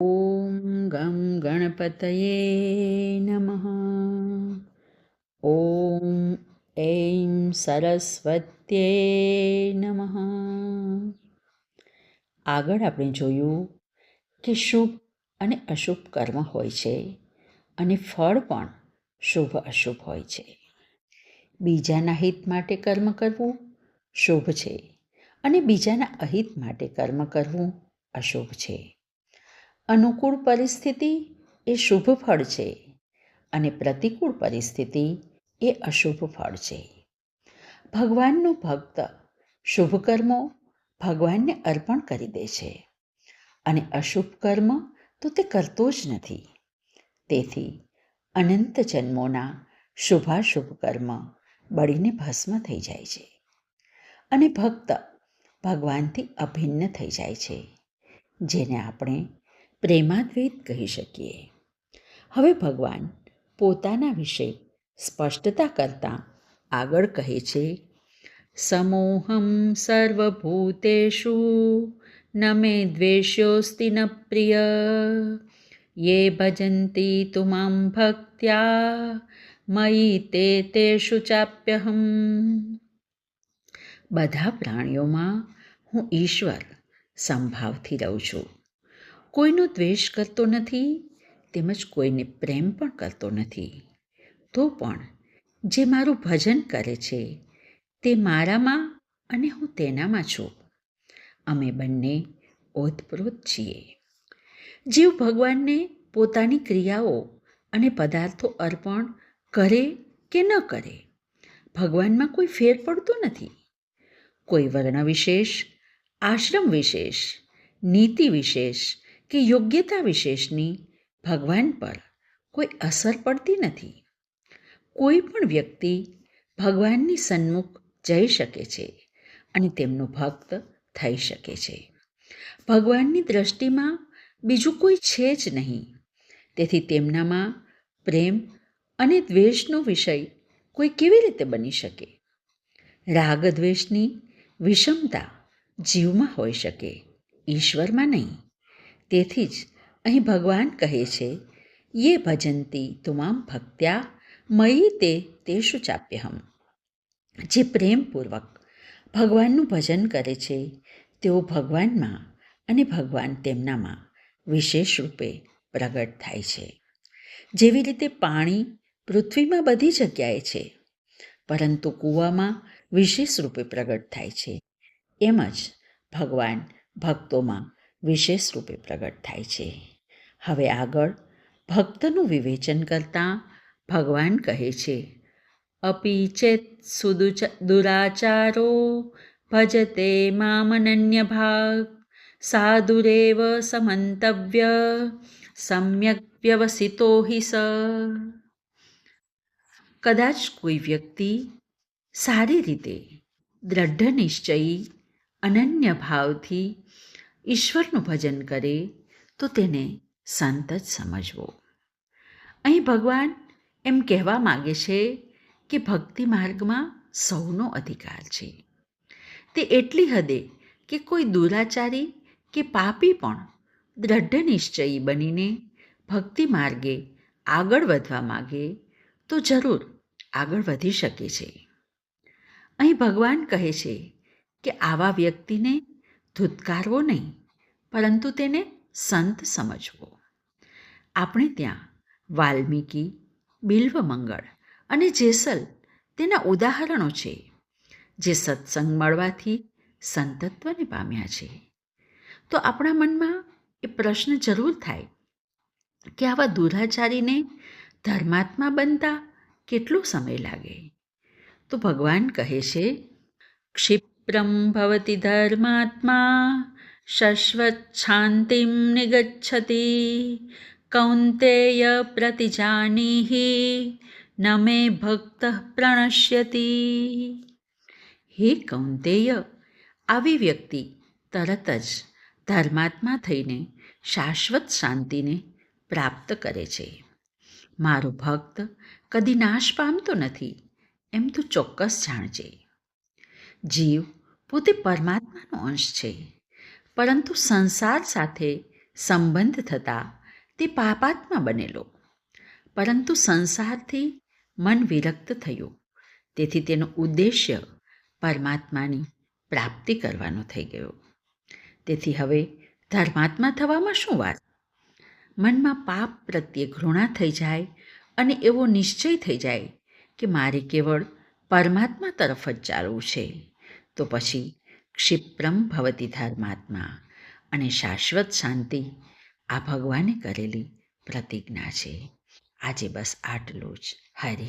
ઓમ ગમ ગણપતયે નમઃ ઓમ એમ સરસ્વત્યે નમઃ આગળ આપણે જોયું કે શુભ અને અશુભ કર્મ હોય છે અને ફળ પણ શુભ અશુભ હોય છે. બીજાના હિત માટે કર્મ કરવું શુભ છે અને બીજાના અહિત માટે કર્મ કરવું અશુભ છે. અનુકૂળ પરિસ્થિતિ એ શુભ ફળ છે અને પ્રતિકૂળ પરિસ્થિતિ એ અશુભ ફળ છે. ભગવાનનો ભક્ત શુભ કર્મો ભગવાનને અર્પણ કરી દે છે અને અશુભ કર્મ તો તે કરતો જ નથી. તેથી અનંત જન્મોના શુભાશુભ કર્મ બળીને ભસ્મ થઈ જાય છે અને ભક્ત ભગવાનથી અભિન્ન થઈ જાય છે, જેને આપણે પ્રેમાદ્વૈત કહી શકીએ. હવે ભગવાન પોતાના વિશે સ્પષ્ટતા કરતાં આગળ કહે છે, સમોહમ સર્વભૂતેષુ, ન મે દ્વેષ્યોસ્તિ ન પ્રિય, યે ભજંતી તુમામ ભક્ત્યા, મયી તે તેષુ ચાપ્યહમ. બધા પ્રાણીઓમાં હું ઈશ્વર સંભાવથી રહું છું. કોઈનો દ્વેષ કરતો નથી, તેમજ કોઈને પ્રેમ પણ કરતો નથી. તો પણ જે મારું ભજન કરે છે, તે મારામાં અને હું તેનામાં છું. અમે બંને ઓતપ્રોત છીએ. જીવ ભગવાનને પોતાની ક્રિયાઓ અને પદાર્થો અર્પણ કરે કે ન કરે, ભગવાનમાં કોઈ ફેર પડતો નથી. કોઈ વર્ણ વિશેષ, આશ્રમ વિશેષ, નીતિ વિશેષ કે યોગ્યતા વિશેષની ભગવાન પર કોઈ અસર પડતી નથી. કોઈ પણ વ્યક્તિ ભગવાનની સન્મુખ જઈ શકે છે અને તેમનો ભક્ત થઈ શકે છે. ભગવાનની દ્રષ્ટિમાં બીજું કોઈ છે જ નહીં. તેથી તેમનામાં પ્રેમ અને દ્વેષનો વિષય કોઈ કેવી રીતે બની શકે? રાગ દ્વેષની વિષમતા જીવમાં હોઈ શકે, ઈશ્વરમાં નહીં. તેથી જ અહીં ભગવાન કહે છે, યે ભજંતી તુમામ ભક્ત્યા, મયી તે તેશુ ચાપ્યહમ. જે પ્રેમપૂર્વક ભગવાનનું ભજન કરે છે, તેઓ ભગવાનમાં અને ભગવાન તેમનામાં વિશેષ રૂપે પ્રગટ થાય છે. જેવી રીતે પાણી પૃથ્વીમાં બધી જગ્યાએ છે, પરંતુ કૂવામાં વિશેષ રૂપે પ્રગટ થાય છે. એમ જ ભગવાન ભક્તોમાં વિશેષ રૂપે પ્રગટ થાય છે. હવે આગળ ભક્તનું વિવેચન કરતાં ભગવાન કહે છે અપી સુદુચ, દુરાચારો ભજતે મામનન્ય ભાગ સાધુરેવ સમંતવ્ય, સમ્યક વ્યવસિતો હિ સ. કદાચ કોઈ વ્યક્તિ સારી રીતે દ્રઢ નિશ્ચયી અનન્ય ભાવથી ઈશ્વરનું ભજન કરે, તો તેને સંત જ સમજવો. અહીં ભગવાન એમ કહેવા માગે છે કે ભક્તિ માર્ગમાં સૌનો અધિકાર છે. તે એટલી હદે કે કોઈ દુરાચારી કે પાપી પણ દ્રઢ નિશ્ચયી બનીને ભક્તિ માર્ગે આગળ વધવા માગે, તો જરૂર આગળ વધી શકે છે. અહીં ભગવાન કહે છે કે આવા વ્યક્તિને ધૂતકારવો નહીં, પરંતુ તેને સંત સમજવો. આપણે ત્યાં વાલ્મીકી, બિલ્વમંગળ અને જેસલ તેના ઉદાહરણો છે, જે સત્સંગ મળવાથી સંતત્વને પામ્યા છે. તો આપણા મનમાં એ પ્રશ્ન જરૂર થાય કે આવા દુરાચારીને ધર્માત્મા બનતા કેટલો સમય લાગે? તો ભગવાન કહે છે ક્ષિપ્રમ ભવતિ ધર્માત્મા શશ્વત શાંતિમ નિગચ્છતિ કૌંતેય પ્રતિજાનીહિ ન મે ભક્ત પ્રણશ્યતિ હે કૌંતેય આવી વ્યક્તિ તરત જ ધર્માત્મા થઈને શાશ્વત શાંતિને પ્રાપ્ત કરે છે. મારો ભક્ત કદી નાશ પામતો નથી, એમ તું ચોક્કસ જાણજે. જીવ પોતે પરમાત્માનો અંશ છે. પરંતુ સંસાર સાથે સંબંધ થતાં તે પાપાત્મા બનેલો. પરંતુ સંસારથી મન વિરક્ત થયું. તેથી તેનો ઉદ્દેશ્ય પરમાત્માની પ્રાપ્તિ કરવાનો થઈ ગયો. તેથી હવે ધર્માત્મા થવામાં શું વાત? મનમાં પાપ પ્રત્યે ઘૃણા થઈ જાય અને એવો નિશ્ચય થઈ જાય કે મારે કેવળ પરમાત્મા તરફ જ ચાલવું છે. તો પછી ક્ષિપ્રમ ભવતી ધર્માત્મા અને શાશ્વત શાંતિ આ ભગવાને કરેલી પ્રતિજ્ઞા છે. આજે બસ આટલું જ. હરિ